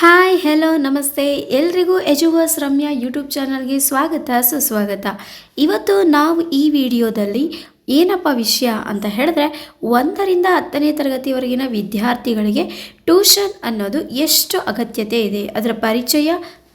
Hi hello ನಮಸ್ತೆ. ಎಲ್ರಿಗೂ ಎಜುವರ್ಸ್ Ramya YouTube ಚಾನಲ್ಗೆ ಸ್ವಾಗತ, ಸುಸ್ವಾಗತ. ಇವತ್ತು ನಾವು ಈ ವಿಡಿಯೋದಲ್ಲಿ ಏನಪ್ಪ ವಿಷಯ ಅಂತ ಹೇಳಿದ್ರೆ ಒಂದರಿಂದ ಹತ್ತನೇ ತರಗತಿವರೆಗಿನ ವಿದ್ಯಾರ್ಥಿಗಳಿಗೆ ಟ್ಯೂಷನ್ ಅನ್ನೋದು ಎಷ್ಟು ಅಗತ್ಯತೆ ಇದೆ? ಅದರ ಪರಿಚಯ,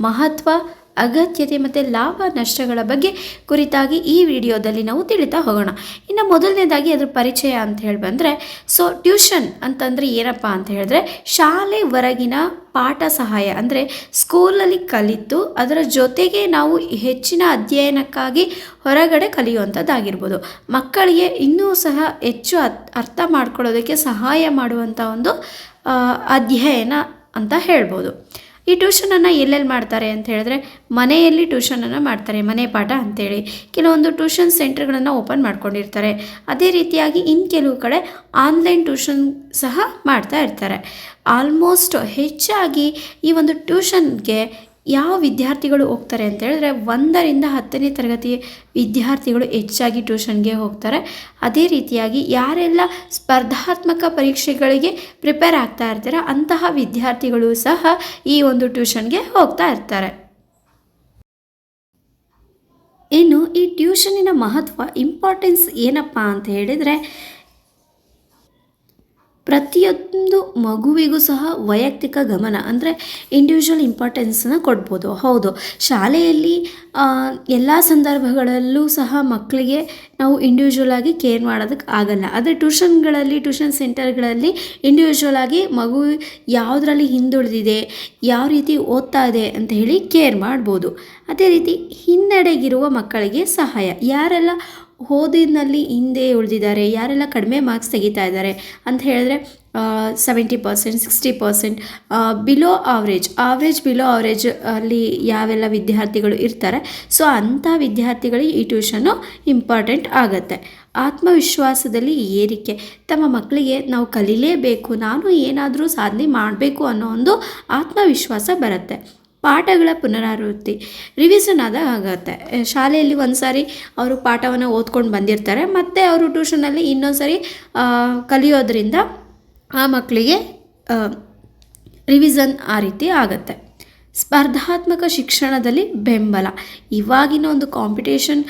ಮಹತ್ವ ಅಗತ್ಯತೆ ಮತ್ತು ಲಾಭ, ನಷ್ಟಗಳ ಬಗ್ಗೆ ಕುರಿತಾಗಿ ಈ ವಿಡಿಯೋದಲ್ಲಿ ನಾವು ತಿಳಿತಾ ಹೋಗೋಣ. ಇನ್ನು ಮೊದಲನೇದಾಗಿ ಅದರ ಪರಿಚಯ ಅಂತ ಹೇಳಿ ಬಂದರೆ ಸೊ ಟ್ಯೂಷನ್ ಅಂತಂದರೆ ಏನಪ್ಪ ಅಂತ ಹೇಳಿದ್ರೆ, ಶಾಲೆ ಹೊರಗಿನ ಪಾಠ ಸಹಾಯ ಅಂದರೆ ಸ್ಕೂಲಲ್ಲಿ ಕಲಿತು ಅದರ ಜೊತೆಗೆ ನಾವು ಹೆಚ್ಚಿನ ಅಧ್ಯಯನಕ್ಕಾಗಿ ಹೊರಗಡೆ ಕಲಿಯುವಂಥದ್ದಾಗಿರ್ಬೋದು. ಮಕ್ಕಳಿಗೆ ಇನ್ನೂ ಸಹ ಹೆಚ್ಚು ಅರ್ಥ ಮಾಡ್ಕೊಳ್ಳೋದಕ್ಕೆ ಸಹಾಯ ಮಾಡುವಂಥ ಒಂದು ಅಧ್ಯಯನ ಅಂತ ಹೇಳ್ಬೋದು. ಈ ಟ್ಯೂಷನನ್ನು ಎಲ್ಲೆಲ್ಲಿ ಮಾಡ್ತಾರೆ ಅಂತ ಹೇಳಿದ್ರೆ ಮನೆಯಲ್ಲಿ ಟ್ಯೂಷನನ್ನು ಮಾಡ್ತಾರೆ, ಮನೆ ಪಾಠ ಅಂತೇಳಿ. ಕೆಲವೊಂದು ಟ್ಯೂಷನ್ ಸೆಂಟರ್ಗಳನ್ನು ಓಪನ್ ಮಾಡ್ಕೊಂಡಿರ್ತಾರೆ. ಅದೇ ರೀತಿಯಾಗಿ ಇನ್ನು ಕೆಲವು ಕಡೆ ಆನ್ಲೈನ್ ಟ್ಯೂಷನ್ ಸಹ ಮಾಡ್ತಾ ಇರ್ತಾರೆ. ಆಲ್ಮೋಸ್ಟ್ ಹೆಚ್ಚಾಗಿ ಈ ಒಂದು ಟ್ಯೂಷನ್ಗೆ ಯಾವ ವಿದ್ಯಾರ್ಥಿಗಳು ಹೋಗ್ತಾರೆ ಅಂತ ಹೇಳಿದ್ರೆ ಒಂದರಿಂದ ಹತ್ತನೇ ತರಗತಿ ವಿದ್ಯಾರ್ಥಿಗಳು ಹೆಚ್ಚಾಗಿ ಟ್ಯೂಷನ್ಗೆ ಹೋಗ್ತಾರೆ. ಅದೇ ರೀತಿಯಾಗಿ ಯಾರೆಲ್ಲ ಸ್ಪರ್ಧಾತ್ಮಕ ಪರೀಕ್ಷೆಗಳಿಗೆ ಪ್ರಿಪೇರ್ ಆಗ್ತಾ ಇರ್ತಾರೆ ಅಂತಹ ವಿದ್ಯಾರ್ಥಿಗಳು ಸಹ ಈ ಒಂದು ಟ್ಯೂಷನ್ಗೆ ಹೋಗ್ತಾ ಇರ್ತಾರೆ. ಇನ್ನು ಈ ಟ್ಯೂಷನಿನ ಮಹತ್ವ ಇಂಪಾರ್ಟೆನ್ಸ್ ಏನಪ್ಪ ಅಂತ ಹೇಳಿದರೆ ಪ್ರತಿಯೊಂದು ಮಗುವಿಗೂ ಸಹ ವೈಯಕ್ತಿಕ ಗಮನ, ಅಂದರೆ ಇಂಡಿವಿಜುವಲ್ ಇಂಪಾರ್ಟೆನ್ಸನ್ನು ಕೊಡ್ಬೋದು. ಹೌದು, ಶಾಲೆಯಲ್ಲಿ ಎಲ್ಲ ಸಂದರ್ಭಗಳಲ್ಲೂ ಸಹ ಮಕ್ಕಳಿಗೆ ನಾವು ಇಂಡಿವಿಜುವಲ್ ಆಗಿ ಕೇರ್ ಮಾಡೋದಕ್ಕೆ ಆಗಲ್ಲ. ಆದರೆ ಟ್ಯೂಷನ್ಗಳಲ್ಲಿ ಟ್ಯೂಷನ್ ಸೆಂಟರ್ಗಳಲ್ಲಿ ಇಂಡಿವಿಜುವಲ್ ಆಗಿ ಮಗು ಯಾವುದರಲ್ಲಿ ಹಿಂದುಳಿದಿದೆ, ಯಾವ ರೀತಿ ಓದ್ತಾ ಇದೆ ಅಂತ ಹೇಳಿ ಕೇರ್ ಮಾಡ್ಬೋದು. ಅದೇ ರೀತಿ ಹಿನ್ನಡೆಗಿರುವ ಮಕ್ಕಳಿಗೆ ಸಹಾಯ. ಯಾರೆಲ್ಲ ಓದಿನಲ್ಲಿ ಹಿಂದೆ ಉಳಿದಿದ್ದಾರೆ. ಯಾರೆಲ್ಲ ಕಡಿಮೆ ಮಾರ್ಕ್ಸ್ ತೆಗಿತಾ ಇದ್ದಾರೆ ಅಂತ ಹೇಳಿದ್ರೆ seventy percent sixty percent below average average below average ಅಲ್ಲಿ ಯಾವೆಲ್ಲ ವಿದ್ಯಾರ್ಥಿಗಳು ಇರ್ತಾರೆ. ಸೊ ಅಂಥ ವಿದ್ಯಾರ್ಥಿಗಳಿಗೆ ಈ ಟ್ಯೂಷನ್ನು ಇಂಪಾರ್ಟೆಂಟ್ ಆಗುತ್ತೆ. ಆತ್ಮವಿಶ್ವಾಸದಲ್ಲಿ ಏರಿಕೆ. ತಮ್ಮ ಮಕ್ಕಳಿಗೆ ನಾವು ಕಲೀಲೇಬೇಕು, ನಾನು ಏನಾದರೂ ಸಾಧನೆ ಮಾಡಬೇಕು ಅನ್ನೋ ಒಂದು ಆತ್ಮವಿಶ್ವಾಸ ಬರುತ್ತೆ. ಪಾಠಗಳ ಪುನರಾವೃತ್ತಿ. ರಿವಿಷನ್ ಆದಾಗ ಆಗುತ್ತೆ. ಶಾಲೆಯಲ್ಲಿ ಒಂದು ಸಾರಿ ಅವರು ಪಾಠವನ್ನು ಓದ್ಕೊಂಡು ಬಂದಿರ್ತಾರೆ. ಮತ್ತು ಅವರು ಟ್ಯೂಷನಲ್ಲಿ ಇನ್ನೊಂದು ಸಾರಿ ಕಲಿಯೋದ್ರಿಂದ ಆ ಮಕ್ಕಳಿಗೆ ರಿವಿಸನ್ ಆ ರೀತಿ ಆಗುತ್ತೆ. ಸ್ಪರ್ಧಾತ್ಮಕ ಶಿಕ್ಷಣದಲ್ಲಿ ಬೆಂಬಲ. ಇವಾಗಿನ ಒಂದು ಕಾಂಪಿಟೇಷನ್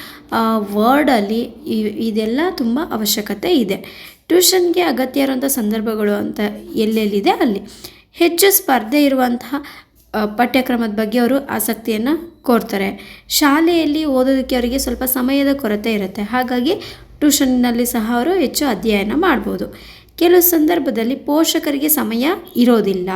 ವರ್ಡಲ್ಲಿ ಇದೆಲ್ಲ ತುಂಬ ಅವಶ್ಯಕತೆ ಇದೆ. ಟ್ಯೂಷನ್ಗೆ ಅಗತ್ಯ ಇರುವಂಥ ಸಂದರ್ಭಗಳು ಅಂತ ಎಲ್ಲೆಲ್ಲಿದೆ ಅಲ್ಲಿ. ಹೆಚ್ಚು ಸ್ಪರ್ಧೆ ಇರುವಂತಹ ಪಠ್ಯಕ್ರಮದ ಬಗ್ಗೆ ಅವರು ಆಸಕ್ತಿಯನ್ನು ಕೋರ್ತಾರೆ ಶಾಲೆಯಲ್ಲಿ ಓದೋದಕ್ಕೆ ಅವರಿಗೆ ಸ್ವಲ್ಪ ಸಮಯದ ಕೊರತೆ ಇರುತ್ತೆ. ಹಾಗಾಗಿ ಟ್ಯೂಷನ್ನಲ್ಲಿ ಸಹ ಅವರು ಹೆಚ್ಚು ಅಧ್ಯಯನ ಮಾಡ್ಬೋದು. ಕೆಲವು ಸಂದರ್ಭದಲ್ಲಿ ಪೋಷಕರಿಗೆ ಸಮಯ ಇರೋದಿಲ್ಲ.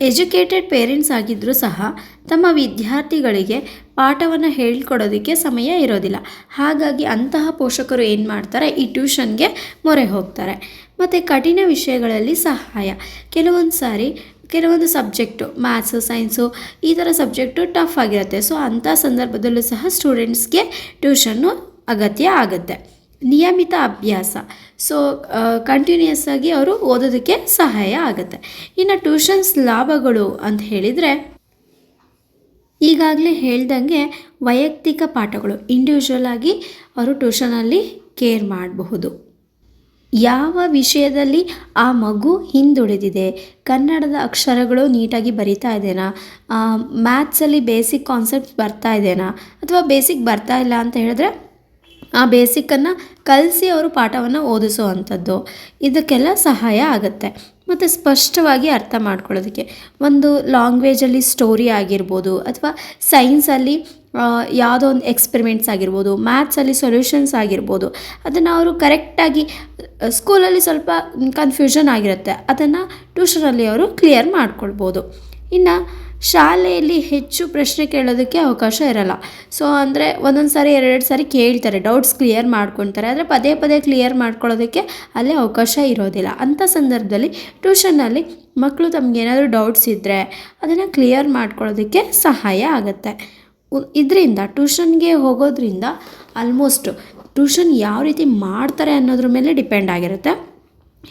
ಎಜುಕೇಟೆಡ್ ಪೇರೆಂಟ್ಸ್ ಆಗಿದ್ದರೂ ಸಹ ತಮ್ಮ ವಿದ್ಯಾರ್ಥಿಗಳಿಗೆ ಪಾಠವನ್ನು ಹೇಳಿಕೊಡೋದಕ್ಕೆ ಸಮಯ ಇರೋದಿಲ್ಲ. ಹಾಗಾಗಿ ಅಂತಹ ಪೋಷಕರು ಏನು ಮಾಡ್ತಾರೆ? ಈ ಟ್ಯೂಷನ್ಗೆ ಮೊರೆ ಹೋಗ್ತಾರೆ. ಮತ್ತು ಕಠಿಣ ವಿಷಯಗಳಲ್ಲಿ ಸಹಾಯ. ಕೆಲವೊಂದು ಸಾರಿ ಕೆಲವೊಂದು ಸಬ್ಜೆಕ್ಟು ಮ್ಯಾಥ್ಸು ಸೈನ್ಸು ಈ ಥರ ಸಬ್ಜೆಕ್ಟು ಟಫ್ ಆಗಿರುತ್ತೆ. ಸೊ ಅಂಥ ಸಂದರ್ಭದಲ್ಲೂ ಸಹ ಸ್ಟೂಡೆಂಟ್ಸ್ಗೆ ಟ್ಯೂಷನ್ನು ಅಗತ್ಯ ಆಗುತ್ತೆ. ನಿಯಮಿತ ಅಭ್ಯಾಸ. ಸೊ ಕಂಟಿನ್ಯೂಯಸ್ ಆಗಿ ಅವರು ಓದೋದಕ್ಕೆ ಸಹಾಯ ಆಗುತ್ತೆ. ಇನ್ನು ಟ್ಯೂಷನ್ಸ್ ಲಾಭಗಳು ಅಂತ ಹೇಳಿದರೆ, ಈಗಾಗಲೇ ಹೇಳ್ದಂಗೆ ವೈಯಕ್ತಿಕ ಪಾಠಗಳು ಇಂಡಿವಿಜುವಲ್ ಆಗಿ ಅವರು ಟ್ಯೂಷನಲ್ಲಿ ಕೇರ್ ಮಾಡಬಹುದು. ಯಾವ ವಿಷಯದಲ್ಲಿ ಆ ಮಗು ಹಿಂದುಳಿದಿದೆ? ಕನ್ನಡದ ಅಕ್ಷರಗಳು ನೀಟಾಗಿ ಬರಿತಾ ಇದ್ದೇನಾ? ಮ್ಯಾಥ್ಸಲ್ಲಿ ಬೇಸಿಕ್ ಕಾನ್ಸೆಪ್ಟ್ಸ್ ಬರ್ತಾ ಇದೆಯಾ ಅಥವಾ ಬೇಸಿಕ್ ಬರ್ತಾ ಇಲ್ಲ ಅಂತ ಹೇಳಿದ್ರೆ ಆ ಬೇಸಿಕ್ಕನ್ನು ಕಲಿಸಿ ಅವರು ಪಾಠವನ್ನು ಓದಿಸೋ ಅಂಥದ್ದು ಇದಕ್ಕೆಲ್ಲ ಸಹಾಯ ಆಗುತ್ತೆ. ಮತ್ತು ಸ್ಪಷ್ಟವಾಗಿ ಅರ್ಥ ಮಾಡ್ಕೊಳ್ಳೋದಕ್ಕೆ. ಒಂದು ಲಾಂಗ್ವೇಜಲ್ಲಿ ಸ್ಟೋರಿ ಆಗಿರ್ಬೋದು ಅಥವಾ ಸೈನ್ಸಲ್ಲಿ ಯಾವುದೋ ಒಂದು ಎಕ್ಸ್ಪೆರಿಮೆಂಟ್ಸ್ ಆಗಿರ್ಬೋದು ಮ್ಯಾಥ್ಸಲ್ಲಿ ಸೊಲ್ಯೂಷನ್ಸ್ ಆಗಿರ್ಬೋದು, ಅದನ್ನು ಅವರು ಕರೆಕ್ಟಾಗಿ ಸ್ಕೂಲಲ್ಲಿ ಸ್ವಲ್ಪ ಕನ್ಫ್ಯೂಷನ್ ಆಗಿರುತ್ತೆ. ಅದನ್ನು ಟ್ಯೂಷನಲ್ಲಿ ಅವರು ಕ್ಲಿಯರ್ ಮಾಡ್ಕೊಳ್ಬೋದು. ಇನ್ನು ಶಾಲೆಯಲ್ಲಿ ಹೆಚ್ಚು ಪ್ರಶ್ನೆ ಕೇಳೋದಕ್ಕೆ ಅವಕಾಶ ಇರಲ್ಲ. ಸೊ ಅಂದರೆ ಒಂದೊಂದು ಸಾರಿ, ಎರಡೆರಡು ಸಾರಿ ಕೇಳ್ತಾರೆ ಡೌಟ್ಸ್ ಕ್ಲಿಯರ್ ಮಾಡ್ಕೊತಾರೆ. ಆದರೆ ಪದೇ ಪದೇ ಕ್ಲಿಯರ್ ಮಾಡ್ಕೊಳ್ಳೋದಕ್ಕೆ ಅಲ್ಲಿ ಅವಕಾಶ ಇರೋದಿಲ್ಲ. ಅಂಥ ಸಂದರ್ಭದಲ್ಲಿ ಟ್ಯೂಷನ್ನಲ್ಲಿ ಮಕ್ಕಳು ತಮಗೇನಾದರೂ ಡೌಟ್ಸ್ ಇದ್ದರೆ ಅದನ್ನು ಕ್ಲಿಯರ್ ಮಾಡ್ಕೊಳ್ಳೋದಕ್ಕೆ ಸಹಾಯ ಆಗುತ್ತೆ. ಇದರಿಂದ ಟ್ಯೂಷನ್ಗೆ ಹೋಗೋದ್ರಿಂದ ಆಲ್ಮೋಸ್ಟ್ ಟ್ಯೂಷನ್ ಯಾವ ರೀತಿ ಮಾಡ್ತಾರೆ ಅನ್ನೋದ್ರ ಮೇಲೆ ಡಿಪೆಂಡ್ ಆಗಿರುತ್ತೆ.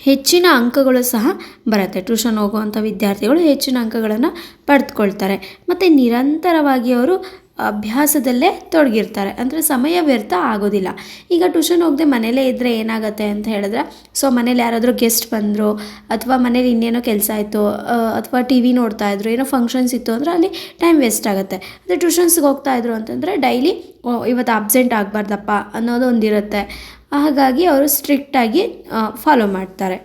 ಹೆಚ್ಚಿನ ಅಂಕಗಳು ಸಹ ಬರುತ್ತೆ. ಟ್ಯೂಷನ್ ಹೋಗುವಂಥ ವಿದ್ಯಾರ್ಥಿಗಳು ಹೆಚ್ಚಿನ ಅಂಕಗಳನ್ನು ಪಡೆದುಕೊಳ್ತಾರೆ. ಮತ್ತು ನಿರಂತರವಾಗಿ ಅವರು ಅಭ್ಯಾಸದಲ್ಲೇ ತೊಡಗಿರ್ತಾರೆ. ಅಂದರೆ ಸಮಯ ವ್ಯರ್ಥ ಆಗೋದಿಲ್ಲ. ಈಗ ಟ್ಯೂಷನ್ ಹೋಗದೆ ಮನೇಲೇ ಇದ್ದರೆ ಏನಾಗುತ್ತೆ ಅಂತ ಹೇಳಿದ್ರೆ, ಸೊ ಮನೇಲಿ ಯಾರಾದರೂ ಗೆಸ್ಟ್ ಬಂದರು, ಅಥವಾ ಮನೇಲಿ ಇನ್ನೇನೋ ಕೆಲಸ ಆಯಿತು ಅಥವಾ ಟಿ ವಿ ನೋಡ್ತಾಯಿದ್ರು ಏನೋ ಫಂಕ್ಷನ್ಸ್ ಇತ್ತು ಅಂದರೆ ಅಲ್ಲಿ ಟೈಮ್ ವೇಸ್ಟ್ ಆಗುತ್ತೆ. ಅದೇ ಟ್ಯೂಷನ್ಸ್ಗೆ ಹೋಗ್ತಾಯಿದ್ರು ಅಂತಂದರೆ ಡೈಲಿ ಇವತ್ತು ಅಬ್ಸೆಂಟ್ ಆಗಬಾರ್ದಪ್ಪ ಅನ್ನೋದು ಒಂದಿರುತ್ತೆ. ಹಾಗಾಗಿ ಅವರು ಸ್ಟ್ರಿಕ್ಟಾಗಿ ಫಾಲೋ ಮಾಡ್ತಾರೆ.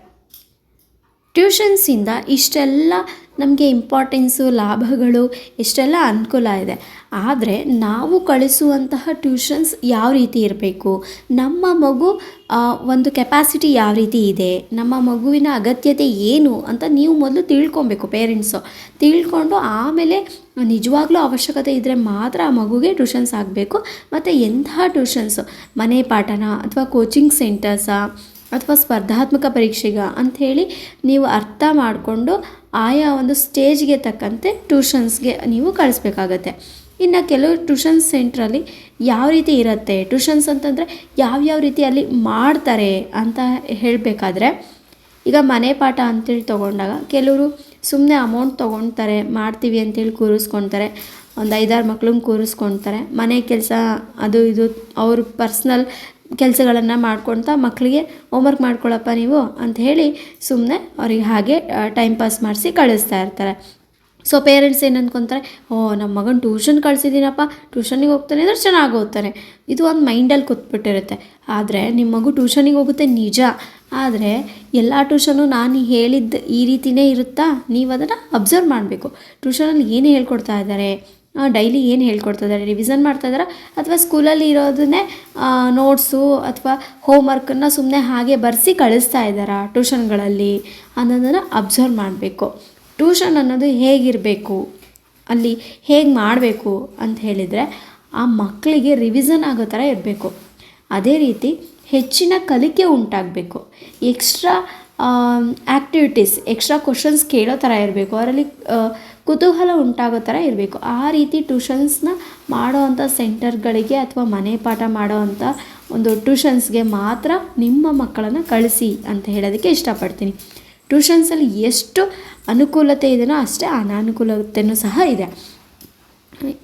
ಟ್ಯೂಷನ್ಸಿಂದ ಇಷ್ಟೆಲ್ಲ ನಮಗೆ ಇಂಪಾರ್ಟೆನ್ಸು ಲಾಭಗಳು ಇಷ್ಟೆಲ್ಲ ಅನುಕೂಲ ಇದೆ. ಆದರೆ ನಾವು ಕಳಿಸುವಂತಹ ಟ್ಯೂಷನ್ಸ್ ಯಾವ ರೀತಿ ಇರಬೇಕು? ನಮ್ಮ ಮಗು ಒಂದು ಕೆಪಾಸಿಟಿ ಯಾವ ರೀತಿ ಇದೆ? ನಮ್ಮ ಮಗುವಿನ ಅಗತ್ಯತೆ ಏನು ಅಂತ ನೀವು ಮೊದಲು ತಿಳ್ಕೊಬೇಕು ಪೇರೆಂಟ್ಸು ತಿಳ್ಕೊಂಡು ಆಮೇಲೆ ನಿಜವಾಗ್ಲೂ ಅವಶ್ಯಕತೆ ಇದ್ದರೆ ಮಾತ್ರ ಆ ಮಗುಗೆ ಟ್ಯೂಷನ್ಸ್ ಆಗಬೇಕು ಮತ್ತು ಎಂಥ ಟ್ಯೂಷನ್ಸು ಮನೆ ಪಾಠನ ಅಥವಾ ಕೋಚಿಂಗ್ ಸೆಂಟರ್ಸಾ ಅಥವಾ ಸ್ಪರ್ಧಾತ್ಮಕ ಪರೀಕ್ಷೆಗ ಅಂಥೇಳಿ ನೀವು ಅರ್ಥ ಮಾಡಿಕೊಂಡು ಆಯಾ ಒಂದು ಸ್ಟೇಜ್ಗೆ ತಕ್ಕಂತೆ ಟ್ಯೂಷನ್ಸ್ಗೆ ನೀವು ಕಳಿಸ್ಬೇಕಾಗತ್ತೆ. ಇನ್ನು ಕೆಲವು ಟ್ಯೂಷನ್ ಸೆಂಟ್ರಲ್ಲಿ ಯಾವ ರೀತಿ ಇರುತ್ತೆ? ಟ್ಯೂಷನ್ಸ್ ಅಂತಂದರೆ ಯಾವ್ಯಾವ ರೀತಿ ಅಲ್ಲಿ ಮಾಡ್ತಾರೆ ಅಂತ ಹೇಳಬೇಕಾದ್ರೆ, ಈಗ ಮನೆ ಪಾಠ ಅಂತೇಳಿ ತೊಗೊಂಡಾಗ ಕೆಲವರು ಸುಮ್ಮನೆ ಅಮೌಂಟ್ ತೊಗೊಳ್ತಾರೆ ಮಾಡ್ತೀವಿ ಅಂತೇಳಿ ಕೂರಿಸ್ಕೊತಾರೆ. ಒಂದು ಐದಾರು ಮಕ್ಳನ್ನ ಕೂರಿಸ್ಕೊತಾರೆ. ಮನೆ ಕೆಲಸ ಅದು ಇದು, ಅವ್ರ ಪರ್ಸ್ನಲ್ ಕೆಲಸಗಳನ್ನು ಮಾಡ್ಕೊಳ್ತಾ ಮಕ್ಕಳಿಗೆ ಹೋಮ್ವರ್ಕ್ ಮಾಡ್ಕೊಳ್ಳಪ್ಪ ನೀವು ಅಂತ ಹೇಳಿ ಸುಮ್ಮನೆ ಅವ್ರಿಗೆ ಹಾಗೆ ಟೈಮ್ ಪಾಸ್ ಮಾಡಿಸಿ ಕಳಿಸ್ತಾ ಇರ್ತಾರೆ. ಸೊ ಪೇರೆಂಟ್ಸ್ ಏನು ಅಂದ್ಕೊತಾರೆ ಓ ನಮ್ಮ ಮಗನ ಟ್ಯೂಷನ್ ಕಳಿಸಿದ್ದೀನಪ್ಪ ಟ್ಯೂಷನಿಗೆ ಹೋಗ್ತಾನೆ ಅಂದರೆ ಚೆನ್ನಾಗಿ ಓದ್ತಾರೆ ಇದು ಒಂದು ಮೈಂಡಲ್ಲಿ ಕೂತ್ಬಿಟ್ಟಿರುತ್ತೆ. ಆದರೆ ನಿಮ್ಮ ಮಗು ಟ್ಯೂಷನಿಗೆ ಹೋಗುತ್ತೆ ನಿಜ. ಆದರೆ, ಎಲ್ಲ ಟ್ಯೂಷನು ನಾನು ಹೇಳಿದ್ದ ಈ ರೀತಿಯೇ ಇರುತ್ತಾ? ನೀವು ಅದನ್ನು ಅಬ್ಸರ್ವ್ ಮಾಡಬೇಕು. ಟ್ಯೂಷನಲ್ಲಿ ಏನು ಹೇಳ್ಕೊಡ್ತಾ ಇದ್ದಾರೆ ಡೈಲಿ ಏನು ಹೇಳ್ಕೊಡ್ತಾ ಇದ್ದಾರೆ ರಿವಿಸನ್ ಮಾಡ್ತಾ ಇದ್ದಾರಾ ಅಥವಾ ಸ್ಕೂಲಲ್ಲಿ ಇರೋದನ್ನೇ ನೋಟ್ಸು ಅಥವಾ ಹೋಮ್ವರ್ಕನ್ನು ಸುಮ್ಮನೆ ಹಾಗೆ ಬರೆಸಿ ಕಳಿಸ್ತಾ ಇದ್ದಾರಾ ಟ್ಯೂಷನ್ಗಳಲ್ಲಿ ಅನ್ನೋದನ್ನು ಅಬ್ಸರ್ವ್ ಮಾಡಬೇಕು. ಟ್ಯೂಷನ್ ಅನ್ನೋದು ಹೇಗಿರಬೇಕು? ಅಲ್ಲಿ ಹೇಗೆ ಮಾಡಬೇಕು ಅಂತ ಹೇಳಿದರೆ ಆ ಮಕ್ಕಳಿಗೆ ರಿವಿಸನ್ ಆಗೋ ಥರ ಇರಬೇಕು. ಅದೇ ರೀತಿ ಹೆಚ್ಚಿನ ಕಲಿಕೆ ಉಂಟಾಗಬೇಕು. ಎಕ್ಸ್ಟ್ರಾ ಆ್ಯಕ್ಟಿವಿಟೀಸ್ ಎಕ್ಸ್ಟ್ರಾ ಕ್ವಶನ್ಸ್ ಕೇಳೋ ಥರ ಇರಬೇಕು. ಅದರಲ್ಲಿ ಕುತೂಹಲ ಉಂಟಾಗೋ ಥರ ಇರಬೇಕು. ಆ ರೀತಿ ಟ್ಯೂಷನ್ಸ್ನ ಮಾಡೋ ಅಂಥ ಸೆಂಟರ್ಗಳಿಗೆ ಅಥವಾ ಮನೆ ಪಾಠ ಮಾಡೋ ಅಂಥ ಒಂದು ಟ್ಯೂಷನ್ಸ್ಗೆ ಮಾತ್ರ ನಿಮ್ಮ ಮಕ್ಕಳನ್ನು ಕಳಿಸಿ ಅಂತ ಹೇಳೋದಕ್ಕೆ ಇಷ್ಟಪಡ್ತೀನಿ. ಟ್ಯೂಷನ್ಸಲ್ಲಿ ಎಷ್ಟು ಅನುಕೂಲತೆ ಇದೆಯೋ ಅಷ್ಟೇ ಅನಾನುಕೂಲತೆಯೂ ಸಹ ಇದೆ.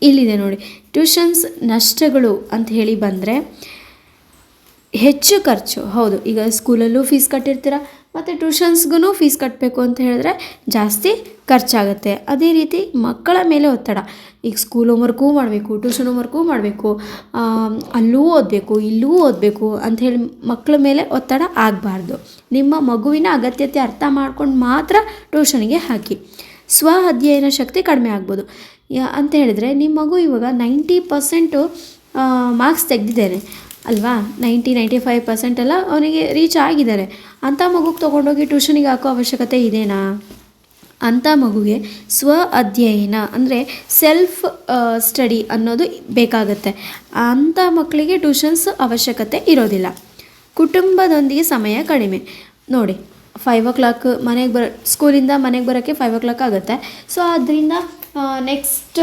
ಇಲ್ಲಿದೆ ನೋಡಿ, ಟ್ಯೂಷನ್ಸ್ ನಷ್ಟಗಳು ಅಂತ ಹೇಳಿ ಬಂದರೆ ಹೆಚ್ಚು ಖರ್ಚು. ಹೌದು, ಈಗ ಸ್ಕೂಲಲ್ಲೂ ಫೀಸ್ ಕಟ್ಟಿರ್ತೀರ? ಮತ್ತು ಟ್ಯೂಷನ್ಸ್ಗೂ ಫೀಸ್ ಕಟ್ಟಬೇಕು ಅಂತ ಹೇಳಿದ್ರೆ ಜಾಸ್ತಿ ಖರ್ಚಾಗುತ್ತೆ. ಅದೇ ರೀತಿ ಮಕ್ಕಳ ಮೇಲೆ ಒತ್ತಡ. ಈಗ ಸ್ಕೂಲ್ ಹೋಮ್ವರ್ಕೂ ಮಾಡಬೇಕು ಟ್ಯೂಷನ್ ಹೋಮ್ವರ್ಕೂ ಮಾಡಬೇಕು ಅಲ್ಲೂ ಓದಬೇಕು, ಇಲ್ಲೂ ಓದಬೇಕು ಅಂಥೇಳಿ ಮಕ್ಕಳ ಮೇಲೆ ಒತ್ತಡ ಆಗಬಾರ್ದು. ನಿಮ್ಮ ಮಗುವಿನ ಅಗತ್ಯತೆ ಅರ್ಥ ಮಾಡ್ಕೊಂಡು ಮಾತ್ರ ಟ್ಯೂಷನ್ಗೆ ಹಾಕಿ. ಸ್ವ ಅಧ್ಯಯನ ಶಕ್ತಿ ಕಡಿಮೆ ಆಗ್ಬೋದು. ಅಂತ ಹೇಳಿದರೆ ನಿಮ್ಮ ಮಗು ಇವಾಗ ನೈಂಟಿ ಪರ್ಸೆಂಟು ಮಾರ್ಕ್ಸ್ ತೆಗೆದಿದ್ದೇನೆ. ಅಲ್ವಾ? ನೈಂಟಿ ನೈಂಟಿ ಫೈವ್ ಪರ್ಸೆಂಟ್ ಎಲ್ಲ ಅವನಿಗೆ ರೀಚ್ ಆಗಿದ್ದಾರೆ. ಅಂಥ ಮಗುಗೆ ತೊಗೊಂಡೋಗಿ ಟ್ಯೂಷನಿಗೆ ಹಾಕೋ ಅವಶ್ಯಕತೆ ಇದೆಯಾ ಅಂಥ ಮಗುಗೆ ಸ್ವ ಅಧ್ಯಯನ, ಅಂದರೆ ಸೆಲ್ಫ್ ಸ್ಟಡಿ ಅನ್ನೋದು ಬೇಕಾಗತ್ತೆ. ಅಂಥ ಮಕ್ಕಳಿಗೆ ಟ್ಯೂಷನ್ಸ್ ಅವಶ್ಯಕತೆ ಇರೋದಿಲ್ಲ. ಕುಟುಂಬದೊಂದಿಗೆ ಸಮಯ ಕಡಿಮೆ. ನೋಡಿ ಫೈವ್ ಓ ಕ್ಲಾಕ್ ಮನೆಗೆ ಬರ ಸ್ಕೂಲಿಂದ ಮನೆಗೆ ಬರೋಕ್ಕೆ ಫೈವ್ ಓ ಕ್ಲಾಕ್ ಆಗುತ್ತೆ. ಸೊ ಅದರಿಂದ ನೆಕ್ಸ್ಟ್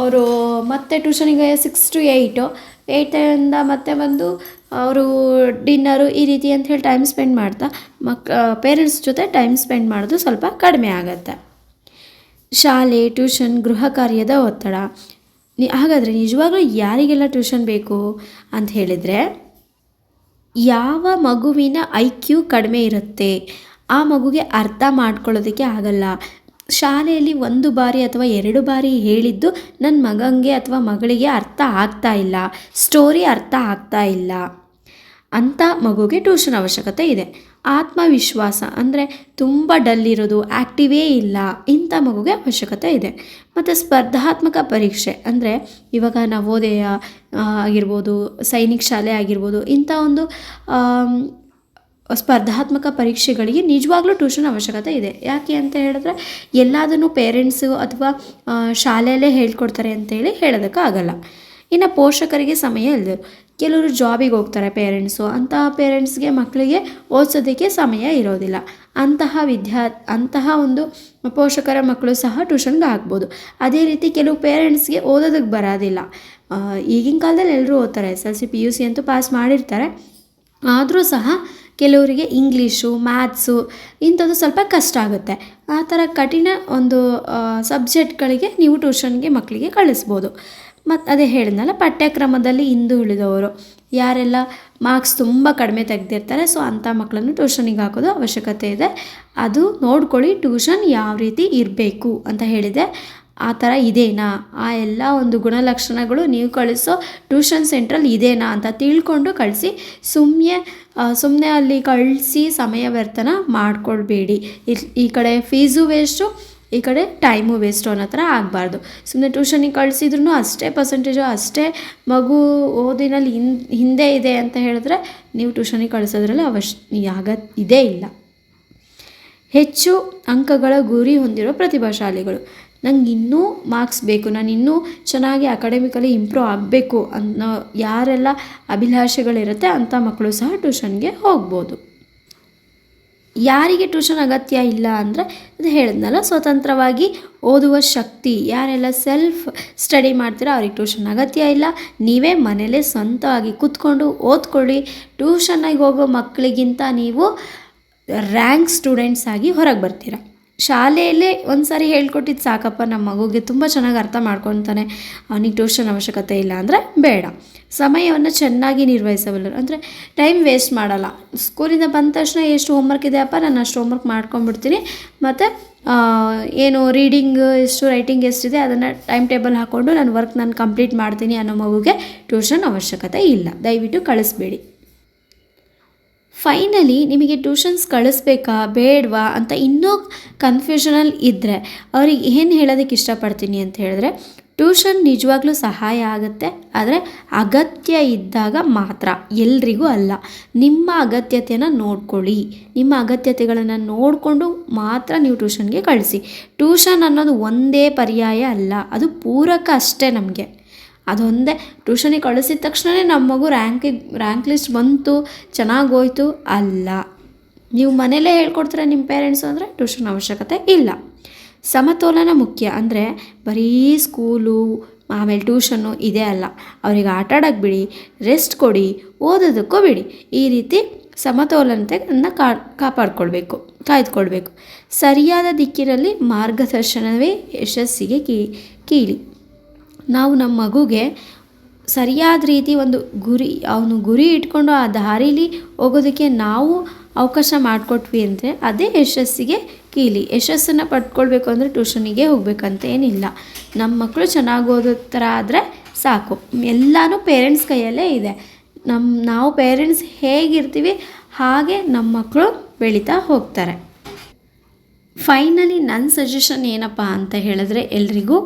ಅವರು ಮತ್ತೆ ಟ್ಯೂಷನಿಗೆ ಸಿಕ್ಸ್ ಟು ಏಯ್ಟು ಏಯ್ಟಿಂದ ಮತ್ತೆ ಬಂದು ಅವರು ಡಿನ್ನರು ಈ ರೀತಿ ಅಂತ ಹೇಳಿ ಟೈಮ್ ಸ್ಪೆಂಡ್ ಮಾಡ್ತಾ, ಮಕ್ ಪೇರೆಂಟ್ಸ್ ಜೊತೆ ಟೈಮ್ ಸ್ಪೆಂಡ್ ಮಾಡೋದು ಸ್ವಲ್ಪ ಕಡಿಮೆ ಆಗುತ್ತೆ. ಶಾಲೆ ಟ್ಯೂಷನ್ ಗೃಹ ಕಾರ್ಯದ ಒತ್ತಡ. ಹಾಗಾದರೆ ನಿಜವಾಗ್ಲೂ ಯಾರಿಗೆಲ್ಲ ಟ್ಯೂಷನ್ ಬೇಕು ಅಂತ ಹೇಳಿದರೆ, ಯಾವ ಮಗುವಿನ ಐ ಕ್ಯೂ ಕಡಿಮೆ ಇರುತ್ತೆ, ಆ ಮಗುಗೆ ಅರ್ಥ ಮಾಡ್ಕೊಳ್ಳೋದಕ್ಕೆ ಆಗಲ್ಲ. ಶಾಲೆಯಲ್ಲಿ ಒಂದು ಬಾರಿ ಅಥವಾ ಎರಡು ಬಾರಿ ಹೇಳಿದ್ದು ನನ್ನ ಮಗನಿಗೆ ಅಥವಾ ಮಗಳಿಗೆ ಅರ್ಥ ಆಗ್ತಾ ಇಲ್ಲ ಸ್ಟೋರಿ ಅರ್ಥ ಆಗ್ತಾ ಇಲ್ಲ ಅಂಥ ಮಗುಗೆ ಟ್ಯೂಷನ್ ಅವಶ್ಯಕತೆ ಇದೆ. ಆತ್ಮವಿಶ್ವಾಸ ಅಂದರೆ ತುಂಬ ಡಲ್ ಇರೋದು ಆ್ಯಕ್ಟಿವೇ ಇಲ್ಲ ಇಂಥ ಮಗುಗೆ ಅವಶ್ಯಕತೆ ಇದೆ. ಮತ್ತು ಸ್ಪರ್ಧಾತ್ಮಕ ಪರೀಕ್ಷೆ ಅಂದರೆ ಇವಾಗ ನವೋದಯ ಆಗಿರ್ಬೋದು, ಸೈನಿಕ್ ಶಾಲೆ ಆಗಿರ್ಬೋದು ಇಂಥ ಒಂದು ಸ್ಪರ್ಧಾತ್ಮಕ ಪರೀಕ್ಷೆಗಳಿಗೆ ನಿಜವಾಗ್ಲೂ ಟ್ಯೂಷನ್ ಅವಶ್ಯಕತೆ ಇದೆ. ಯಾಕೆ ಅಂತ ಹೇಳಿದ್ರೆ, ಎಲ್ಲದನ್ನು ಪೇರೆಂಟ್ಸು ಅಥವಾ ಶಾಲೆಯಲ್ಲೇ ಹೇಳ್ಕೊಡ್ತಾರೆ ಅಂತೇಳಿ ಹೇಳೋದಕ್ಕಾಗಲ್ಲ ಇನ್ನು ಪೋಷಕರಿಗೆ ಸಮಯ ಇಲ್ಲದೆ ಕೆಲವರು ಜಾಬಿಗೆ ಹೋಗ್ತಾರೆ ಪೇರೆಂಟ್ಸು ಅಂತಹ ಪೇರೆಂಟ್ಸ್ಗೆ ಮಕ್ಕಳಿಗೆ ಓದಿಸೋದಕ್ಕೆ ಸಮಯ ಇರೋದಿಲ್ಲ. ಅಂತಹ ವಿದ್ಯಾ, ಅಂತಹ ಒಂದು ಪೋಷಕರ ಮಕ್ಕಳು ಸಹ ಟ್ಯೂಷನ್ಗೆ ಹಾಕ್ಬೋದು. ಅದೇ ರೀತಿ ಕೆಲವು ಪೇರೆಂಟ್ಸ್ಗೆ ಓದೋದಕ್ಕೆ ಬರೋದಿಲ್ಲ. ಈಗಿನ ಕಾಲದಲ್ಲಿ ಎಲ್ಲರೂ ಓದ್ತಾರೆ. S L C, P U C ಅಂತೂ ಪಾಸ್ ಮಾಡಿರ್ತಾರೆ. ಆದರೂ ಸಹ ಕೆಲವರಿಗೆ ಇಂಗ್ಲೀಷು, ಮ್ಯಾಥ್ಸು ಇಂಥದ್ದು ಸ್ವಲ್ಪ ಕಷ್ಟ ಆಗುತ್ತೆ. ಆ ಥರ ಕಠಿಣ ಒಂದು ಸಬ್ಜೆಕ್ಟ್ಗಳಿಗೆ ನೀವು ಟ್ಯೂಷನ್ಗೆ ಮಕ್ಕಳಿಗೆ ಕಳಿಸ್ಬೋದು. ಮತ್ತು ಅದೇ ಹೇಳಿದ್ನಲ್ಲ, ಪಠ್ಯಕ್ರಮದಲ್ಲಿ ಹಿಂದು ಉಳಿದವರು. ಯಾರೆಲ್ಲ ಮಾರ್ಕ್ಸ್ ತುಂಬ ಕಡಿಮೆ ತೆಗೆದಿರ್ತಾರೆ, ಸೊ ಅಂಥ ಮಕ್ಕಳನ್ನು ಟ್ಯೂಷನಿಗೆ ಹಾಕೋದು ಅವಶ್ಯಕತೆ ಇದೆ. ಅದು ನೋಡ್ಕೊಳ್ಳಿ ಟ್ಯೂಷನ್ ಯಾವ ರೀತಿ ಇರಬೇಕು ಅಂತ ಹೇಳಿದೆ. ಆ ಥರ ಇದೇನಾ? ಆ ಎಲ್ಲ ಒಂದು ಗುಣಲಕ್ಷಣಗಳು ನೀವು ಕಳಿಸೋ ಟ್ಯೂಷನ್ ಸೆಂಟ್ರಲ್ಲಿ ಇದೇನಾ ಅಂತ ತಿಳ್ಕೊಂಡು ಕಳಿಸಿ. ಸುಮ್ಮನೆ ಸುಮ್ಮನೆ ಅಲ್ಲಿ ಕಳಿಸಿ ಸಮಯ ವ್ಯರ್ಥನ ಮಾಡ್ಕೊಳ್ಬೇಡಿ. ಈ ಕಡೆ ಫೀಸು ವೇಸ್ಟು ಈ ಕಡೆ ಟೈಮು ವೇಸ್ಟು ಅನ್ನೋ ಥರ ಆಗಬಾರ್ದು. ಸುಮ್ಮನೆ ಟ್ಯೂಷನಿಗೆ ಕಳಿಸಿದ್ರು ಅಷ್ಟೇ ಪರ್ಸೆಂಟೇಜು ಅಷ್ಟೇ, ಮಗು ಓದಿನಲ್ಲಿ ಹಿನ್, ಹಿಂದೆ ಇದೆ ಅಂತ ಹೇಳಿದ್ರೆ ನೀವು ಟ್ಯೂಷನಿಗೆ ಕಳಿಸೋದ್ರಲ್ಲಿ ಅವಶ್ ಆಗ ಇದೇ ಇಲ್ಲ. ಹೆಚ್ಚು ಅಂಕಗಳ ಗುರಿ ಹೊಂದಿರುವ ಪ್ರತಿಭಾಶಾಲಿಗಳು. ನಂಗೆ ಇನ್ನೂ ಮಾರ್ಕ್ಸ್ ಬೇಕು ನಾನು ಇನ್ನೂ ಚೆನ್ನಾಗಿ ಅಕಾಡೆಮಿಕಲಿ ಇಂಪ್ರೂವ್ ಆಗಬೇಕು ಅನ್ನೋ ಯಾರೆಲ್ಲ ಅಭಿಲಾಷೆಗಳಿರುತ್ತೆ ಅಂಥ ಮಕ್ಕಳು ಸಹ ಟ್ಯೂಷನ್ಗೆ ಹೋಗ್ಬೋದು. ಯಾರಿಗೆ ಟ್ಯೂಷನ್ ಅಗತ್ಯ ಇಲ್ಲ ಅಂದರೆ ಅದು ಹೇಳಿದ್ನಲ್ಲ, ಸ್ವತಂತ್ರವಾಗಿ ಓದುವ ಶಕ್ತಿ, ಯಾರೆಲ್ಲ ಸೆಲ್ಫ್ ಸ್ಟಡಿ ಮಾಡ್ತೀರೋ ಅವ್ರಿಗೆ ಟ್ಯೂಷನ್ ಅಗತ್ಯ ಇಲ್ಲ. ನೀವೇ ಮನೇಲೇ ಸ್ವಂತವಾಗಿ ಕೂತ್ಕೊಂಡು ಓದ್ಕೊಳ್ಳಿ. ಟ್ಯೂಷನ್ನಾಗಿ ಹೋಗೋ ಮಕ್ಕಳಿಗಿಂತ ನೀವು ರ್ಯಾಂಕ್ ಸ್ಟೂಡೆಂಟ್ಸ್ ಆಗಿ ಹೊರಗೆ ಬರ್ತೀರ. ಶಾಲೆಯಲ್ಲೇ ಒಂದು ಸಾರಿ ಹೇಳ್ಕೊಟ್ಟಿದ್ದು ಸಾಕಪ್ಪ ನಮ್ಮ ಮಗುಗೆ ತುಂಬ ಚೆನ್ನಾಗಿ ಅರ್ಥ ಮಾಡ್ಕೊತಾನೆ ಅವನಿಗೆ ಟ್ಯೂಷನ್ ಅವಶ್ಯಕತೆ ಇಲ್ಲ ಅಂದರೆ ಬೇಡ. ಸಮಯವನ್ನು ಚೆನ್ನಾಗಿ ನಿರ್ವಹಿಸಬಲ್ಲರು. ಅಂದರೆ ಟೈಮ್ ವೇಸ್ಟ್ ಮಾಡಲ್ಲ. ಸ್ಕೂಲಿಂದ ಬಂದ ತಕ್ಷಣ ಎಷ್ಟು ಹೋಮ್ವರ್ಕ್ ಇದೆಯಪ್ಪ ನಾನು ಅಷ್ಟು ಹೋಮ್ವರ್ಕ್ ಮಾಡ್ಕೊಂಡ್ಬಿಡ್ತೀನಿ. ಮತ್ತು ಏನು ರೀಡಿಂಗ್ ಎಷ್ಟು ರೈಟಿಂಗ್ ಎಷ್ಟಿದೆ ಅದನ್ನು ಟೈಮ್ ಟೇಬಲ್ ಹಾಕ್ಕೊಂಡು ನಾನು ವರ್ಕ್ ನಾನು ಕಂಪ್ಲೀಟ್ ಮಾಡ್ತೀನಿ ಅನ್ನೋ ಮಗುಗೆ ಟ್ಯೂಷನ್ ಅವಶ್ಯಕತೆ ಇಲ್ಲ. ದಯವಿಟ್ಟು ಕಳಿಸ್ಬೇಡಿ. ಫೈನಲಿ ನಿಮಗೆ ಟ್ಯೂಷನ್ಸ್ ಕಳಿಸ್ಬೇಕಾ, ಬೇಡವಾ ಅಂತ ಇನ್ನೂ ಕನ್ಫ್ಯೂಷನಲ್ಲಿ ಇದ್ದರೆ ಅವ್ರಿಗೆ ಏನು ಹೇಳೋದಕ್ಕೆ ಇಷ್ಟಪಡ್ತೀನಿ ಅಂತ ಹೇಳಿದ್ರೆ ಟ್ಯೂಷನ್ ನಿಜವಾಗ್ಲೂ ಸಹಾಯ ಆಗುತ್ತೆ, ಆದರೆ ಅಗತ್ಯ ಇದ್ದಾಗ ಮಾತ್ರ, ಎಲ್ರಿಗೂ ಅಲ್ಲ. ನಿಮ್ಮ ಅಗತ್ಯತೆಯನ್ನು ನೋಡ್ಕೊಳ್ಳಿ. ನಿಮ್ಮ ಅಗತ್ಯತೆಗಳನ್ನು ನೋಡಿಕೊಂಡು ಮಾತ್ರ ನೀವು ಟ್ಯೂಷನ್ಗೆ ಕಳಿಸಿ. ಟ್ಯೂಷನ್ ಅನ್ನೋದು ಒಂದೇ ಪರ್ಯಾಯ ಅಲ್ಲ, ಅದು ಪೂರಕ ಅಷ್ಟೇ ನಮಗೆ. ಅದೊಂದೇ ಟ್ಯೂಷನಿಗೆ ಕಳಿಸಿದ ತಕ್ಷಣವೇ ನಮ್ಮ ಮಗು ರ್ಯಾಂಕಿಗೆ ರ್ಯಾಂಕ್ ಲಿಸ್ಟ್ ಬಂತು, ಚೆನ್ನಾಗಿ ಹೋಯ್ತು. ಅಲ್ಲ. ನೀವು ಮನೇಲೇ ಹೇಳ್ಕೊಡ್ತೀರ ನಿಮ್ಮ ಪೇರೆಂಟ್ಸು ಅಂದರೆ ಟ್ಯೂಷನ್ ಅವಶ್ಯಕತೆ ಇಲ್ಲ. ಸಮತೋಲನ ಮುಖ್ಯ ಅಂದರೆ ಬರೀ ಸ್ಕೂಲು ಆಮೇಲೆ ಟ್ಯೂಷನ್ನು ಇದೇ ಅಲ್ಲ. ಅವರಿಗೆ ಆಟ ಆಡೋಕ್ಕೆ ಬಿಡಿ ರೆಸ್ಟ್ ಕೊಡಿ, ಓದೋದಕ್ಕೂ ಬಿಡಿ. ಈ ರೀತಿ ಸಮತೋಲನತೆಯನ್ನು ಕಾ, ಕಾಪಾಡಿಕೊಳ್ಬೇಕು, ಕಾಯ್ದುಕೊಳ್ಬೇಕು. ಸರಿಯಾದ ದಿಕ್ಕಿನಲ್ಲಿ ಮಾರ್ಗದರ್ಶನವೇ ಯಶಸ್ಸಿಗೆ ಕೀ, ಕೀಲಿ. ನಾವು ನಮ್ಮ ಮಗುಗೆ ಸರಿಯಾದ ರೀತಿ ಒಂದು ಗುರಿ, ಅವನು ಗುರಿ ಇಟ್ಕೊಂಡು ಆ ದಾರೀಲಿ ಹೋಗೋದಕ್ಕೆ ನಾವು ಅವಕಾಶ ಮಾಡಿಕೊಟ್ವಿ ಅಂದರೆ ಅದೇ ಯಶಸ್ಸಿಗೆ ಕೀಲಿ. ಯಶಸ್ಸನ್ನು ಪಡ್ಕೊಳ್ಬೇಕು ಅಂದರೆ ಟ್ಯೂಷನಿಗೆ ಹೋಗ್ಬೇಕಂತ ಏನಿಲ್ಲ ನಮ್ಮ ಮಕ್ಕಳು ಚೆನ್ನಾಗಿ ಓದೋ ಥರ ಆದರೆ ಸಾಕು. ಎಲ್ಲನೂ ಪೇರೆಂಟ್ಸ್ ಕೈಯಲ್ಲೇ ಇದೆ. ನಮ್ಮ ನಾವು ಪೇರೆಂಟ್ಸ್ ಹೇಗಿರ್ತೀವಿ ಹಾಗೆ ನಮ್ಮ ಮಕ್ಕಳು ಬೆಳೀತಾ ಹೋಗ್ತಾರೆ. ಫೈನಲಿ ನನ್ನ ಸಜೆಷನ್ ಏನಪ್ಪ ಅಂತ ಹೇಳಿದ್ರೆ ಎಲ್ರಿಗೂ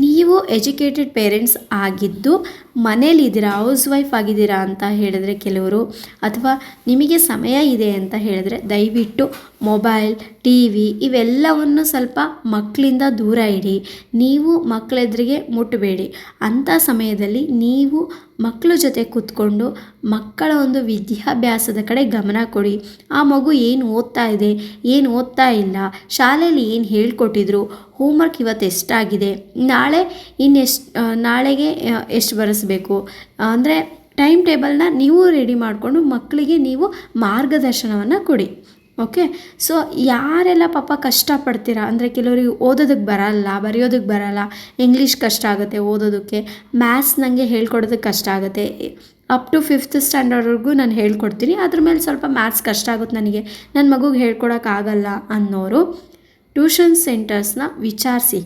ನೀವು ಎಜುಕೇಟೆಡ್ ಪೇರೆಂಟ್ಸ್ ಆಗಿದ್ದು ಮನೇಲಿದ್ದೀರಾ ಹೌಸ್ ವೈಫ್ ಆಗಿದ್ದೀರಾ ಅಂತ ಹೇಳಿದ್ರೆ ಕೆಲವರು, ಅಥವಾ ನಿಮಗೆ ಸಮಯ ಇದೆ ಅಂತ ಹೇಳಿದ್ರೆ ದಯವಿಟ್ಟು ಮೊಬೈಲ್ ಟಿ ವಿ ಇವೆಲ್ಲವನ್ನು ಸ್ವಲ್ಪ ಮಕ್ಕಳಿಂದ ದೂರ ಇಡಿ. ನೀವು ಮಕ್ಕಳೆದುರಿಗೆ ಮುಟ್ಟಬೇಡಿ. ಅಂಥ ಸಮಯದಲ್ಲಿ ನೀವು ಮಕ್ಕಳ ಜೊತೆ ಕೂತ್ಕೊಂಡು ಮಕ್ಕಳ ಒಂದು ವಿದ್ಯಾಭ್ಯಾಸದ ಕಡೆ ಗಮನ ಕೊಡಿ. ಆ ಮಗು ಏನು ಓದ್ತಾ ಇದೆ, ಏನು ಓದ್ತಾ ಇಲ್ಲ, ಶಾಲೆಯಲ್ಲಿ ಏನು ಹೇಳ್ಕೊಟ್ಟಿದ್ರು ಹೋಮ್ವರ್ಕ್ ಇವತ್ತು ಎಷ್ಟಾಗಿದೆ, ನಾಳೆ ಇನ್ನೆಷ್ಟು, ನಾಳೆಗೆ ಎಷ್ಟು ಬರೆಸ್ಬೇಕು ಅಂದರೆ ಟೈಮ್ ಟೇಬಲ್ನ ನೀವು ರೆಡಿ ಮಾಡಿಕೊಂಡು ಮಕ್ಕಳಿಗೆ ನೀವು ಮಾರ್ಗದರ್ಶನವನ್ನು ಕೊಡಿ. ಓಕೆ ಸೊ ಯಾರೆಲ್ಲ ಪಾಪ ಕಷ್ಟಪಡ್ತೀರಾ? ಅಂದರೆ ಕೆಲವರಿಗೆ ಓದೋದಕ್ಕೆ ಬರಲ್ಲ ಬರೆಯೋದಕ್ಕೆ ಬರಲ್ಲ ಇಂಗ್ಲೀಷ್ ಕಷ್ಟ ಆಗುತ್ತೆ ಓದೋದಕ್ಕೆ. ಮ್ಯಾಥ್ಸ್ ನನಗೆ ಹೇಳ್ಕೊಡೋದಕ್ಕೆ ಕಷ್ಟ ಆಗುತ್ತೆ. ಅಪ್ ಟು ಫಿಫ್ತ್ ಸ್ಟ್ಯಾಂಡರ್ಡ್ವರೆಗೂ ನಾನು ಹೇಳ್ಕೊಡ್ತೀನಿ. ಅದ್ರ ಮೇಲೆ ಸ್ವಲ್ಪ ಮ್ಯಾಥ್ಸ್ ಕಷ್ಟ ಆಗುತ್ತೆ ನನಗೆ. ನನ್ನ ಮಗುಗೆ ಹೇಳ್ಕೊಡೋಕ್ಕಾಗಲ್ಲ ಅನ್ನೋರು ಟ್ಯೂಷನ್ ಸೆಂಟರ್ಸ್ನ ವಿಚಾರಿಸಿ.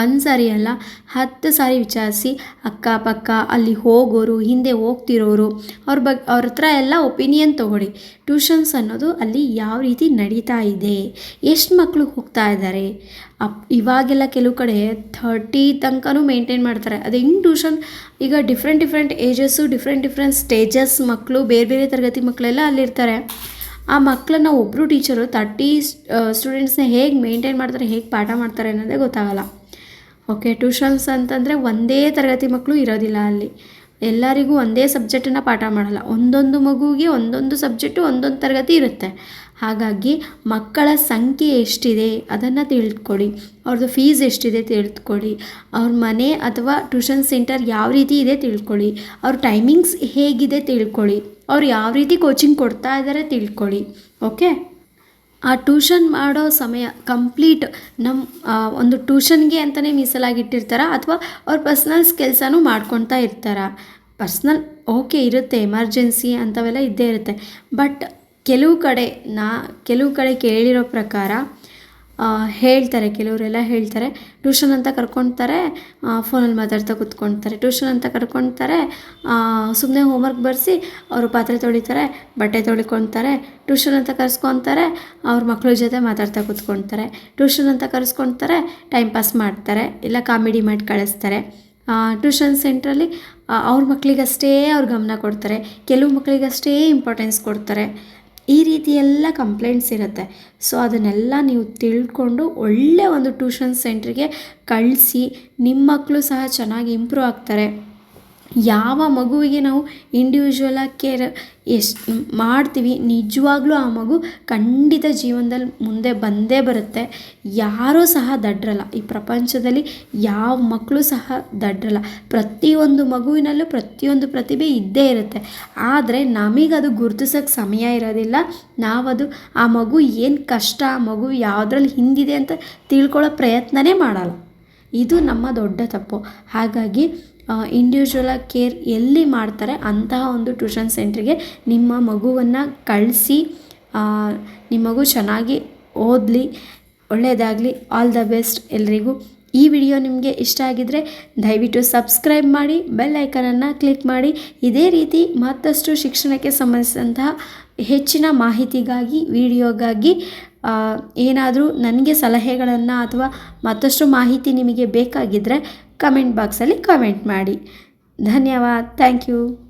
ಒಂದು ಸಾರಿ ಅಲ್ಲ, ಹತ್ತು ಸಾರಿ ವಿಚಾರಿಸಿ ಅಕ್ಕಪಕ್ಕ ಅಲ್ಲಿ ಹೋಗೋರು, ಹಿಂದೆ ಹೋಗ್ತಿರೋರು, ಅವ್ರ ಬಗ್ಗೆ ಅವ್ರ ಹತ್ರ ಎಲ್ಲ ಒಪಿನಿಯನ್ ತೊಗೊಳ್ಳಿ. ಟ್ಯೂಷನ್ಸ್ ಅನ್ನೋದು ಅಲ್ಲಿ ಯಾವ ರೀತಿ ನಡೀತಾ ಇದೆ, ಎಷ್ಟು ಮಕ್ಕಳು ಹೋಗ್ತಾ ಇದ್ದಾರೆ ಅಪ್, ಇವಾಗೆಲ್ಲ ಕೆಲವು ಕಡೆ ಥರ್ಟಿ ತನಕನೂ ಮೇಂಟೈನ್ ಮಾಡ್ತಾರೆ. ಅದು ಹೆಂಗೆ ಟ್ಯೂಷನ್ ಈಗ different different ages, different different stages ಮಕ್ಕಳು ಬೇರೆ ಬೇರೆ ತರಗತಿ ಮಕ್ಕಳೆಲ್ಲ ಅಲ್ಲಿರ್ತಾರೆ. ಆ ಮಕ್ಕಳನ್ನ ಒಬ್ಬರು ಟೀಚರು ತರ್ಟಿ ಸ್ಟೂಡೆಂಟ್ಸ್ನ ಹೇಗೆ ಮೇಂಟೈನ್ ಮಾಡ್ತಾರೆ, ಹೇಗೆ ಪಾಠ ಮಾಡ್ತಾರೆ ಅನ್ನೋದೇ ಗೊತ್ತಾಗಲ್ಲ. ಓಕೆ ಟ್ಯೂಷನ್ಸ್ ಅಂತಂದರೆ ಒಂದೇ ತರಗತಿ ಮಕ್ಕಳು ಇರೋದಿಲ್ಲ ಅಲ್ಲಿ. ಎಲ್ಲರಿಗೂ ಒಂದೇ ಸಬ್ಜೆಕ್ಟನ್ನು ಪಾಠ ಮಾಡಲ್ಲ. ಒಂದೊಂದು ಮಗುವಿಗೆ ಒಂದೊಂದು ಸಬ್ಜೆಕ್ಟು ಒಂದೊಂದು ತರಗತಿ ಇರುತ್ತೆ. ಹಾಗಾಗಿ ಮಕ್ಕಳ ಸಂಖ್ಯೆ ಎಷ್ಟಿದೆ ಅದನ್ನು ತಿಳ್ಕೊಳ್ಳಿ ಅವ್ರದ್ದು ಫೀಸ್ ಎಷ್ಟಿದೆ ತಿಳಿದುಕೊಳ್ಳಿ ಅವ್ರ ಮನೆ ಅಥವಾ ಟ್ಯೂಷನ್ ಸೆಂಟರ್ ಯಾವ ರೀತಿ ಇದೆ ತಿಳ್ಕೊಳ್ಳಿ ಅವ್ರ ಟೈಮಿಂಗ್ಸ್ ಹೇಗಿದೆ ತಿಳ್ಕೊಳ್ಳಿ ಅವ್ರು ಯಾವ ರೀತಿ ಕೋಚಿಂಗ್ ಕೊಡ್ತಾ ಇದ್ದಾರೆ ತಿಳ್ಕೊಳ್ಳಿ ಓಕೆ ಆ ಟ್ಯೂಷನ್ ಮಾಡೋ ಸಮಯ ಕಂಪ್ಲೀಟ್ ನಮ್ಮ ಒಂದು ಟ್ಯೂಷನ್ಗೆ ಅಂತಲೇ ಮೀಸಲಾಗಿಟ್ಟಿರ್ತಾರ ಅಥವಾ ಅವ್ರ ಪರ್ಸ್ನಲ್ಸ್ ಕೆಲಸನೂ ಮಾಡ್ಕೊತಾ ಇರ್ತಾರ. ಪರ್ಸ್ನಲ್ ಓಕೆ ಇರುತ್ತೆ ಎಮರ್ಜೆನ್ಸಿ ಅಂಥವೆಲ್ಲ ಇದ್ದೇ ಇರುತ್ತೆ. ಬಟ್ ಕೆಲವು ಕಡೆ ನಾ, ಕೆಲವು ಕಡೆ ಕೇಳಿರೋ ಪ್ರಕಾರ ಹೇಳ್ತಾರೆ, ಕೆಲವರೆಲ್ಲ ಹೇಳ್ತಾರೆ. ಟ್ಯೂಷನ್ ಅಂತ ಕರ್ಕೊತಾರೆ ಫೋನಲ್ಲಿ ಮಾತಾಡ್ತಾ ಕೂತ್ಕೊಳ್ತಾರೆ ಟ್ಯೂಷನ್ ಅಂತ ಕರ್ಕೊತಾರೆ ಸುಮ್ಮನೆ ಹೋಮ್ವರ್ಕ್ ಬರೆಸಿ ಅವರು ಪಾತ್ರೆ ತೊಳಿತಾರೆ, ಬಟ್ಟೆ ತೊಳ್ಕೊತಾರೆ. ಟ್ಯೂಷನ್ ಅಂತ ಕರ್ಸ್ಕೊತಾರೆ, ಅವ್ರ ಮಕ್ಕಳ ಜೊತೆ ಮಾತಾಡ್ತಾ ಕೂತ್ಕೊತಾರೆ. ಟ್ಯೂಷನ್ ಅಂತ ಕರ್ಸ್ಕೊತಾರೆ ಟೈಮ್ ಪಾಸ್ ಮಾಡ್ತಾರೆ, ಇಲ್ಲ ಕಾಮಿಡಿ ಮಾಡಿ ಕಳಿಸ್ತಾರೆ. ಟ್ಯೂಷನ್ ಸೆಂಟ್ರಲ್ಲಿ ಅವ್ರ ಮಕ್ಕಳಿಗಷ್ಟೇ ಅವ್ರ ಗಮನ ಕೊಡ್ತಾರೆ. ಕೆಲವು ಮಕ್ಕಳಿಗಷ್ಟೇ ಇಂಪಾರ್ಟೆನ್ಸ್ ಕೊಡ್ತಾರೆ. ಈ ರೀತಿ ಎಲ್ಲ ಕಂಪ್ಲೇಂಟ್ಸ್ ಇರುತ್ತೆ. ಸೊ ಅದನ್ನೆಲ್ಲ ನೀವು ತಿಳ್ಕೊಂಡು ಒಳ್ಳೆಯ ಒಂದು ಟ್ಯೂಷನ್ ಸೆಂಟ್ರಿಗೆ ಕಳಿಸಿ ನಿಮ್ಮ ಮಕ್ಕಳು ಸಹ ಚೆನ್ನಾಗಿ ಇಂಪ್ರೂವ್ ಆಗ್ತಾರೆ. ಯಾವ ಮಗುವಿಗೆ ನಾವು ಇಂಡಿವಿಜುವಲಾಗಿ ಕೇರ್ ಎಷ್ಟು ಮಾಡ್ತೀವಿ, ನಿಜವಾಗ್ಲೂ ಆ ಮಗು ಖಂಡಿತ ಜೀವನದಲ್ಲಿ ಮುಂದೆ ಬಂದೇ ಬರುತ್ತೆ. ಯಾರೂ ಸಹ ದಡ್ರಲ್ಲ. ಈ ಪ್ರಪಂಚದಲ್ಲಿ ಯಾವ ಮಕ್ಕಳು ಸಹ ದಡ್ರಲ್ಲ. ಪ್ರತಿಯೊಂದು ಮಗುವಿನಲ್ಲೂ ಪ್ರತಿಯೊಂದು ಪ್ರತಿಭೆ ಇದ್ದೇ ಇರುತ್ತೆ. ಆದರೆ ನಮಗದು ಗುರುತಿಸೋಕ್ಕೆ ಸಮಯ ಇರೋದಿಲ್ಲ. ನಾವದು ಆ ಮಗು ಏನು ಕಷ್ಟ, ಆ ಮಗು ಯಾವುದ್ರಲ್ಲಿ ಹಿಂದಿದೆ ಅಂತ ತಿಳ್ಕೊಳ್ಳೋ ಪ್ರಯತ್ನನೇ ಮಾಡಲ್ಲ. ಇದು ನಮ್ಮ ದೊಡ್ಡ ತಪ್ಪು. ಹಾಗಾಗಿ ಇಂಡಿವಿಜುವಲಾಗಿ ಕೇರ್ ಎಲ್ಲಿ ಮಾಡ್ತಾರೆ ಅಂತಹ ಒಂದು ಟ್ಯೂಷನ್ ಸೆಂಟ್ರಿಗೆ ನಿಮ್ಮ ಮಗುವನ್ನು ಕಳಿಸಿ ನಿಮ್ಮ ಮಗು ಚೆನ್ನಾಗಿ ಓದಲಿ ಒಳ್ಳೆಯದಾಗಲಿ ಆಲ್ ದ ಬೆಸ್ಟ್ ಎಲ್ರಿಗೂ. ಈ ವಿಡಿಯೋ ನಿಮಗೆ ಇಷ್ಟ ಆಗಿದ್ದರೆ ದಯವಿಟ್ಟು ಸಬ್ಸ್ಕ್ರೈಬ್ ಮಾಡಿ ಬೆಲ್ ಐಕನನ್ನು ಕ್ಲಿಕ್ ಮಾಡಿ. ಇದೇ ರೀತಿ ಮತ್ತಷ್ಟು ಶಿಕ್ಷಣಕ್ಕೆ ಸಂಬಂಧಿಸಿದಂತಹ ಹೆಚ್ಚಿನ ಮಾಹಿತಿಗಾಗಿ, ವಿಡಿಯೋಗಾಗಿ ಏನಾದರೂ ನನಗೆ ಸಲಹೆಗಳನ್ನು ಅಥವಾ ಮತ್ತಷ್ಟು ಮಾಹಿತಿ ನಿಮಗೆ ಬೇಕಾಗಿದ್ದರೆ ಕಮೆಂಟ್ ಬಾಕ್ಸಲ್ಲಿ ಕಮೆಂಟ್ ಮಾಡಿ. ಧನ್ಯವಾದ. Thank you.